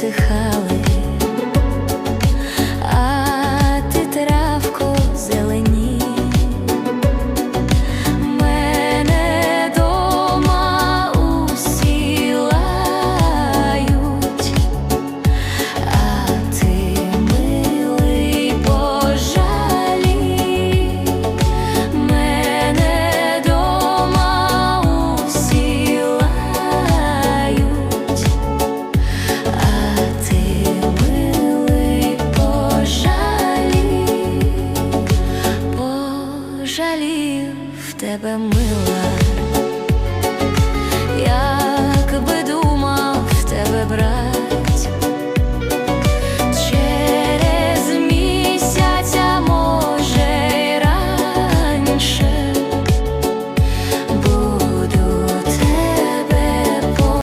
висихала. жалів тебе мила.